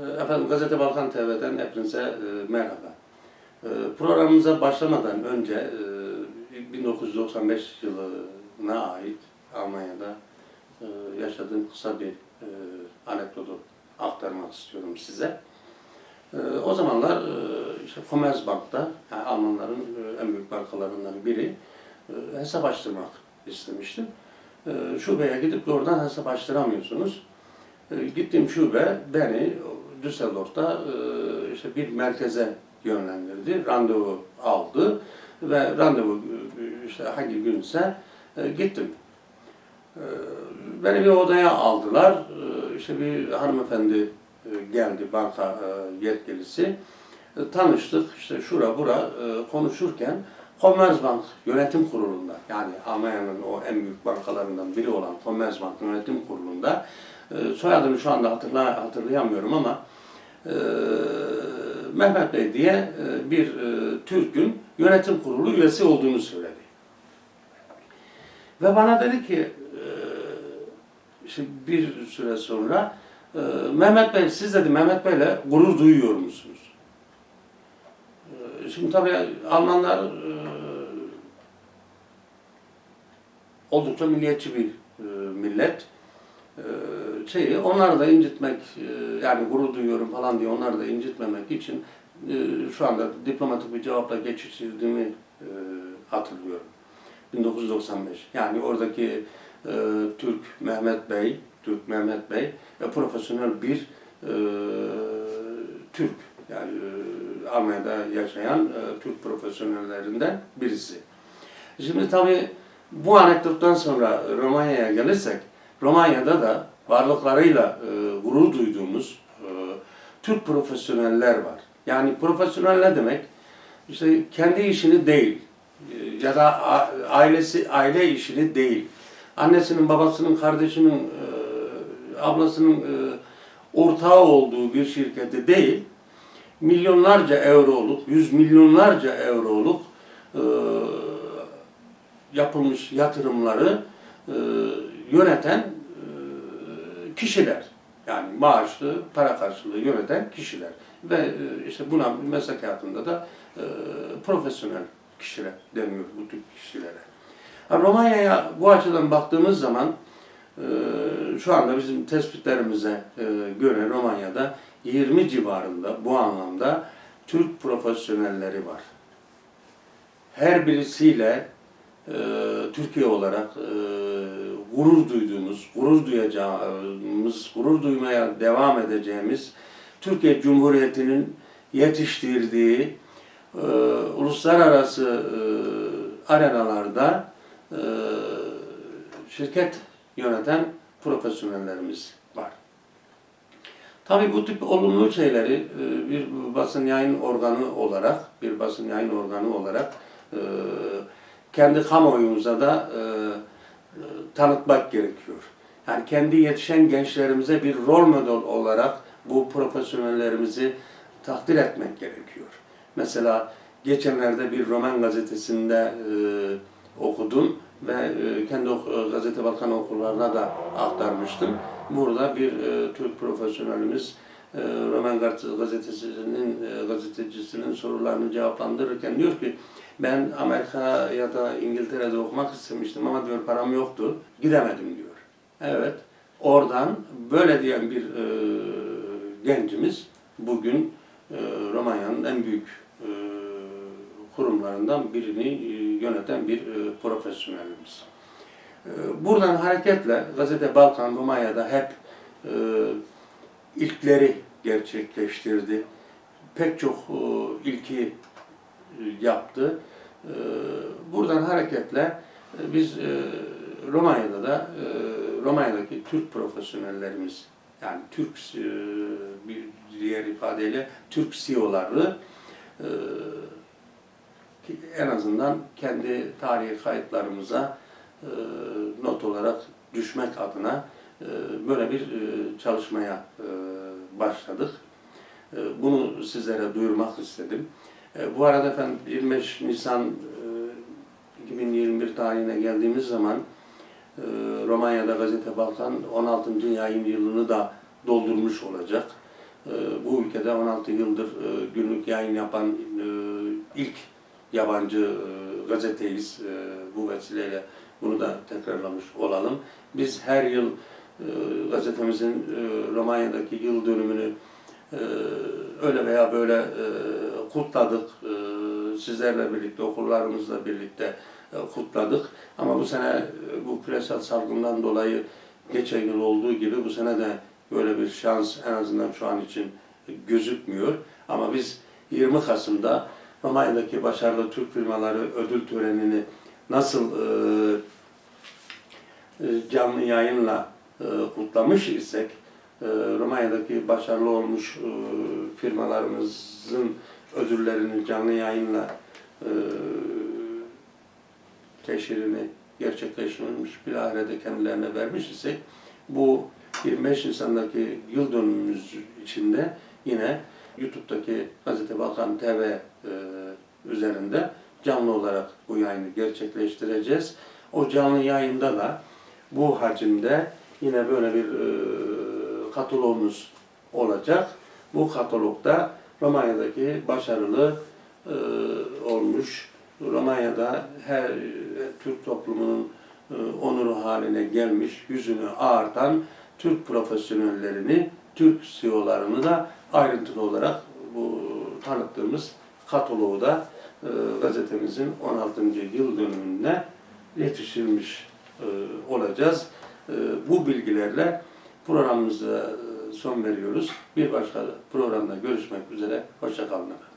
Ee, Efendim Gazete Balkan TV'den hepinize e, merhaba. E, programımıza başlamadan önce e, 1995 yılına ait Almanya'da e, yaşadığım kısa bir e, anekdotu aktarmak istiyorum size. E, o zamanlar e, işte Commerzbank'ta, yani Almanların e, en büyük bankalarından biri e, hesap açtırmak istemiştim. E, şubeye gidip de oradan hesap açtıramıyorsunuz. E, Gittiğim şube beni Düsseldorf'ta e, işte bir merkeze yönlendirdi. Randevu aldı ve randevu e, işte hangi günse e, gittim. E, Beni bir odaya aldılar. E, İşte bir hanımefendi e, geldi banka e, yetkilisi. Tanıştık işte şura bura konuşurken Commerzbank yönetim kurulunda yani Almanya'nın o en büyük bankalarından biri olan Commerzbank yönetim kurulunda soyadını şu anda hatırla, hatırlayamıyorum ama Mehmet Bey diye bir Türk'ün yönetim kurulu üyesi olduğunu söyledi. Ve bana dedi ki işte bir süre sonra Mehmet Bey siz dedi Mehmet Bey'le gurur duyuyor musunuz? Şimdi tabii Almanlar oldukça milliyetçi bir millet. E, şeyi onları da incitmek e, yani gurur duyuyorum falan diye onları da incitmemek için e, şu anda diplomatik bir cevapla geçiştirdiğimi e, hatırlıyorum. 1995. Yani oradaki Türk Mehmet Bey, Türk Mehmet Bey profesyonel bir Türk. Yani Almanya'da yaşayan Türk profesyonellerinden birisi. Şimdi tabii bu anekdottan sonra Romanya'ya gelirsek, Romanya'da da varlıklarıyla e, gurur duyduğumuz e, Türk profesyoneller var. Yani profesyonel ne demek? İşte kendi işini değil e, ya da ailesi aile işini değil. Annesinin, babasının, kardeşinin, e, ablasının e, ortağı olduğu bir şirketi değil, milyonlarca euroluk, yüz milyonlarca euroluk e, yapılmış yatırımları e, yöneten e, kişiler. Yani maaşlı, para karşılığı yöneten kişiler. Ve e, işte buna meslek hayatında da e, profesyonel kişiler deniyor bu tip kişilere. Ha, Romanya'ya bu açıdan baktığımız zaman şu anda bizim tespitlerimize göre Romanya'da 20 civarında bu anlamda Türk profesyonelleri var. Her birisiyle e, Türkiye olarak e, gurur duyduğumuz, gurur duyacağımız, gurur duymaya devam edeceğimiz Türkiye Cumhuriyeti'nin yetiştirdiği e, uluslararası e, arenalarda şirket yöneten profesyonellerimiz var. Tabii bu tip olumlu şeyleri bir basın yayın organı olarak, bir basın yayın organı olarak e, kendi kamuoyumuza da e, e, tanıtmak gerekiyor. Yani kendi yetişen gençlerimize bir rol model olarak bu profesyonellerimizi takdir etmek gerekiyor. Mesela geçenlerde bir roman gazetesinde e, okudum ve e, kendi ok- gazete Balkan okullarına da aktarmıştım. Burada bir e, Türk profesyonelimiz e, Roman Gaz- gazetesinin e, gazetecisinin sorularını cevaplandırırken diyor ki ben Amerika ya da İngiltere'de okumak istemiştim ama diyor param yoktu. Gidemedim diyor. Evet. Oradan böyle diyen bir e, gencimiz bugün e, Romanya'nın en büyük e, kurumlarından birini e, yöneten bir e, profesyonelimiz. E, buradan hareketle Gazete Balkan Romanya'da hep e, ilkleri gerçekleştirdi. Pek çok e, ilki yaptı. E, buradan hareketle e, biz e, Romanya'da da e, Romanya'daki Türk profesyonellerimiz yani Türk bir diğer ifadeyle Türk CEO'ları en azından kendi tarihi kayıtlarımıza not olarak düşmek adına böyle bir çalışmaya başladık. Bunu sizlere duyurmak istedim. E, bu arada efendim 25 Nisan e, 2021 tarihine geldiğimiz zaman e, Romanya'da Gazete Balkan 16. yayın yılını da doldurmuş olacak. e, bu ülkede 16 yıldır e, günlük yayın yapan e, ilk yabancı e, gazeteyiz. E, bu vesileyle bunu da tekrarlamış olalım. Biz her yıl e, gazetemizin e, Romanya'daki yıl dönümünü e, öyle veya böyle e, kutladık. E, sizlerle birlikte, okullarımızla birlikte e, kutladık. Ama bu sene e, bu küresel salgından dolayı geçen yıl olduğu gibi bu sene de böyle bir şans en azından şu an için gözükmüyor. Ama biz 20 Kasım'da Romanya'daki başarılı Türk firmaları ödül törenini nasıl canlı yayınla kutlamış isek Romanya'daki başarılı olmuş e, firmalarımızın ödüllerini canlı yayınla e, teşhirini gerçekleştirilmiş bir ahirede kendilerine vermiş isek bu 25 Nisan'daki yıl dönümümüz içinde yine YouTube'daki Gazete Balkan TV e, üzerinde canlı olarak bu yayını gerçekleştireceğiz. O canlı yayında da bu hacimde yine böyle bir e, kataloğumuz olacak. Bu katalogda Romanya'daki başarılı e, olmuş, Romanya'da her e, Türk toplumunun e, onuru haline gelmiş, yüzünü ağartan Türk profesyonellerini, Türk CEO'larını da ayrıntılı olarak bu tanıttığımız kataloğu da e, gazetemizin 16. yıl dönümüne yetiştirmiş e, olacağız. E, bu bilgilerle programımıza e, son veriyoruz. Bir başka programda görüşmek üzere. Hoşçakalın. efendim.